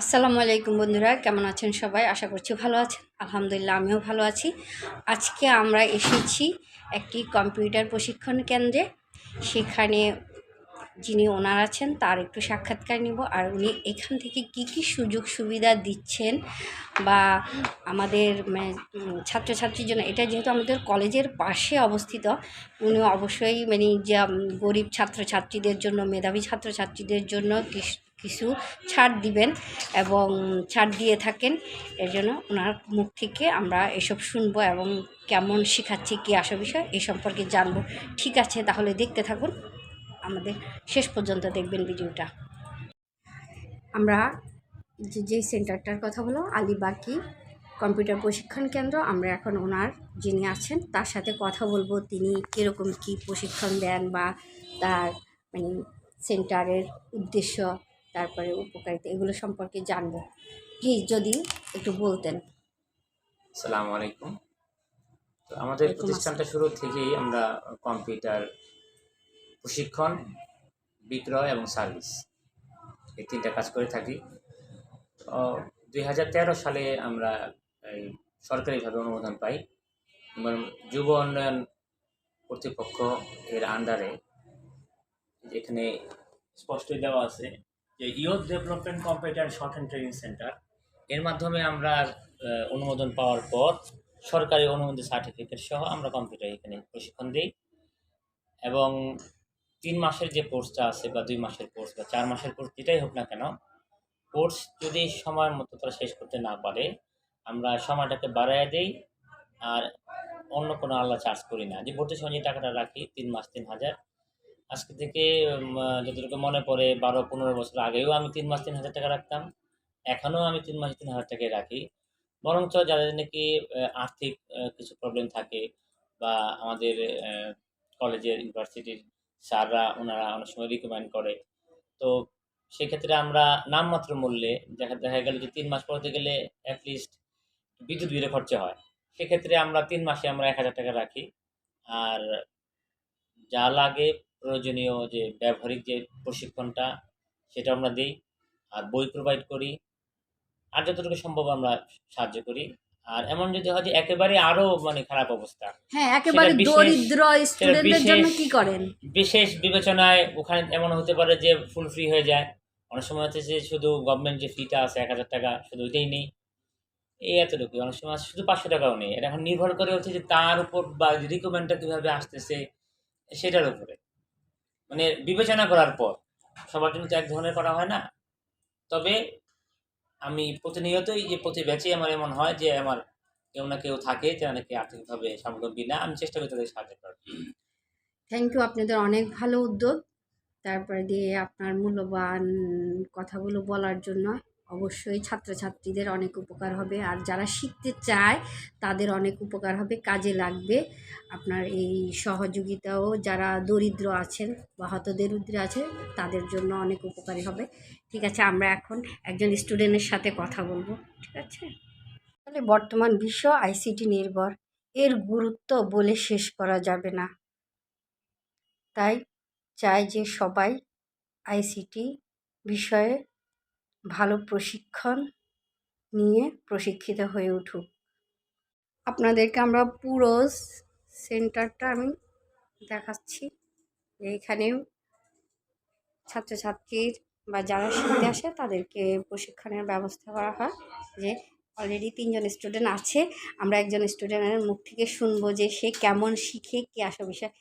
আসসালামু আলাইকুম বন্ধুরা, কেমন আছেন সবাই? আশা করছি ভালো আছেন। আলহামদুলিল্লাহ, আমিও ভালো আছি। আজকে আমরা এসেছি একটি কম্পিউটার প্রশিক্ষণ কেন্দ্রে। সেখানে যিনি ওনার আছেন, তার একটু সাক্ষাৎকার নিব। আর উনি এখান থেকে কি কি সুযোগ সুবিধা দিচ্ছেন বা আমাদের ছাত্রছাত্রীর জন্য, এটা যেহেতু আমাদের কলেজের পাশে অবস্থিত উনি অবশ্যই মানে যে গরিব ছাত্রছাত্রীদের জন্য, মেধাবী ছাত্রছাত্রীদের জন্য কিছু ছাড় দিবেন এবং ছাড় দিয়ে থাকেন। এর জন্য ওনার মুখ থেকে আমরা এসব শুনব এবং কেমন শেখাচ্ছি, কী আসা বিষয় এই সম্পর্কে জানব। ঠিক আছে, তাহলে দেখতে থাকুন। আমাদের শেষ পর্যন্ত দেখবেন ভিডিওটা। আমরা যে, যেই সেন্টারটার কথা হলো আলিবাকি কম্পিউটার প্রশিক্ষণ কেন্দ্র, আমরা এখন ওনার যিনি আছেন, তার সাথে কথা বলব, তিনি কীরকম কী প্রশিক্ষণ দেন বা তার মানে সেন্টারের উদ্দেশ্য তারপরে উপকারিতা এগুলো সম্পর্কে জানব। প্লিজ যদি একটু বলতেন। আসসালামু আলাইকুম। তো আমাদের প্রতিষ্ঠানটা শুরু থেকেই আমরা কম্পিউটার প্রশিক্ষণ বিক্রয় এবং সার্ভিস এই তিনটা কাজ করে থাকি। দুই হাজার তেরো সালে আমরা এই সরকারিভাবে অনুমোদন পাই। এবং যুব উন্নয়ন কর্তৃপক্ষ এর আন্ডারে এখানে স্পষ্ট দেওয়া আছে যে youth development computer short and training centre এর মাধ্যমে আমরা অনুমোদন পাওয়ার পর সরকারি অনুমোদন সার্টিফিকেট সহ আমরা কম্পিউটার এখানে প্রশিক্ষণ দিই। এবং তিন মাসের যে কোর্সটা আছে বা দুই মাসের কোর্স বা চার মাসের কোর্স যেটাই হোক না কেন কোর্স যদি সময় মতো তারা শেষ করতে না পারে, আমরা সময়টাকে বাড়াইয়া দিই আর অন্য কোনো আল্লাহ চার্জ করি না। যে ভর্তির সময় যে টাকাটা রাখি, তিন মাস, তিন হাজার আজকে থেকে যতটুকু মনে পড়ে বারো, পনেরো বছর আগেও আমি তিন মাস, তিন হাজার টাকা রাখতাম। এখনও আমি তিন মাস, তিন হাজার টাকা রাখি। বরঞ্চ যাদের নাকি আর্থিক কিছু প্রবলেম থাকে বা আমাদের কলেজের ইউনিভার্সিটির স্যাররা ওনারা অনেক সময় রিকমেন্ড করে। তো সেক্ষেত্রে আমরা নামমাত্র মূল্যে দেখা দেখা গেল যে তিন মাস পড়তে গেলে অ্যাটলিস্ট বিদ্যুৎ বিলে খরচা হয়। সেক্ষেত্রে আমরা তিন মাসে আমরা এক হাজার টাকা রাখি। আর যা লাগে প্রয়োজনীয় যে ব্যবহারিক যে প্রশিক্ষণটা সেটা আমরা দিই। আর বই প্রোভাইড করি। আর যতটুকু সম্ভব আমরা সাহায্য করি। আর এমন যদি হয় যে একেবারে আরও মানে খারাপ অবস্থা। হ্যাঁ একেবারে দরিদ্র স্টুডেন্টদের জন্য কি করেন? বিশেষ বিবেচনায় ওখানে এমন হতে পারে যে ফুল ফ্রি হয়ে যায়। অনেক সময় হচ্ছে যে শুধু গভর্নমেন্ট যে ফিটা আছে এক হাজার টাকা শুধু ওইটাই নেই। এই এতটুকু। অনেক সময় আছে শুধু পাঁচশো টাকাও নেই। এটা এখন নির্ভর করে হচ্ছে যে তার উপর বা রিকমেন্ডটা কীভাবে আসতেছে সেটার উপরে। মানে বিবেচনা করার পর, সবার জন্য তো এক ধরনের করা হয় না। তবে আমি প্রতিনিয়তই যে প্রতি ব্যাচে আমার এমন হয় যে আমার কেউ না কেউ থাকে, যারা নাকি আর্থিকভাবে স্বাবলম্বী না, আমি চেষ্টা করি তাদের সাহায্য করার। থ্যাংক ইউ আপনাদের অনেক ভালো উদ্যোগ। তারপরে দিয়ে আপনার মূল্যবান কথাগুলো বলার জন্য অবশ্যই ছাত্রছাত্রীদের অনেক উপকার হবে। আর যারা শিখতে চায়, তাদের অনেক উপকার হবে, কাজে লাগবে। আপনার এই সহযোগিতাও যারা দরিদ্র আছেন বা হতদরিদ্র আছে তাদের জন্য অনেক উপকারী হবে। ঠিক আছে, আমরা এখন একজন স্টুডেন্টের সাথে কথা বলব। ঠিক আছে? তাহলে বর্তমান বিশ্ব আইসিটি নির্ভর। এর গুরুত্ব বলে শেষ করা যাবে না। তাই চাই যে সবাই আইসিটি বিষয়ে ভালো প্রশিক্ষণ নিয়ে প্রশিক্ষিত হয়ে উঠুক। আপনাদেরকে আমরা পুরো সেন্টারটা আমি দেখাচ্ছি। যে এখানেও ছাত্রছাত্রীর বা যারা শিখতে আসে তাদেরকে প্রশিক্ষণের ব্যবস্থা করা হয় যে অলরেডি তিনজন স্টুডেন্ট আছে, আমরা একজন স্টুডেন্টের মুখ থেকে শুনব যে সে কেমন শিখে, কি আসা বিষয়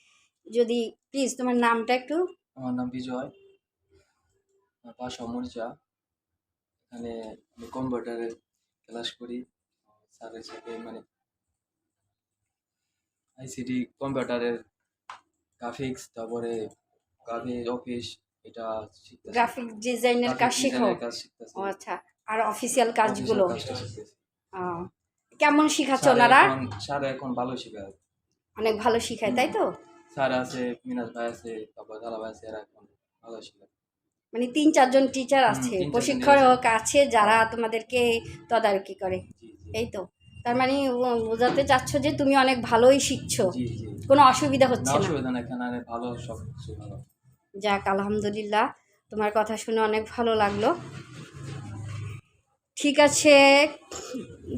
যদি প্লিজ তোমার নামটা একটু আমার নাম বিজয় আমার বাসা মরিচা এখানে আমি কম্পিউটারের ক্লাস করি। স্যারের সাথে মানে আইসিটি কম্পিউটারের গ্রাফিক্স তারপরে গ্রাফিক অফিস এটা গ্রাফিক ডিজাইনের কাজ শেখো ও আচ্ছা আর অফিসিয়াল কাজগুলো। কেমন শিখাচ্ছ ওনারা? এখন- স্যার এখন ভালো শেখায়। অনেক ভালো শিখায় তাই তো? স্যার আছে মিনাজ ভাই আছে তারপর দালা ভাই আছে এরা এখন ভালো শেখায়। মানে তিন চারজন টিচার আছে প্রশিক্ষক আছে যারা তোমাদেরকে তদারকি করে। এই তো। তার মানে বোঝাতে চাচ্ছ যে তুমি অনেক ভালোই শিখছো। কোনো অসুবিধা হচ্ছে না। ভালো সব যাক আলহামদুলিল্লাহ। তোমার কথা শুনে অনেক ভালো লাগল। ঠিক আছে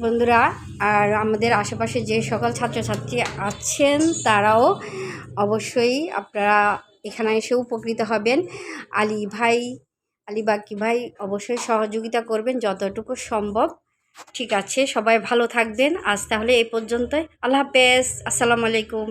বন্ধুরা আর আমাদের আশেপাশে যে সকল ছাত্রছাত্রী আছেন তারাও অবশ্যই আপনারা এখানে এসে উপকৃত হবেন। আলী ভাই, আলী বাকি ভাই অবশ্যই সহযোগিতা করবেন যতটুকু সম্ভব। ঠিক আছে, সবাই ভালো থাকবেন। আজ তাহলে এই পর্যন্তই। আল্লাহ হাফেজ। আসসালামু আলাইকুম।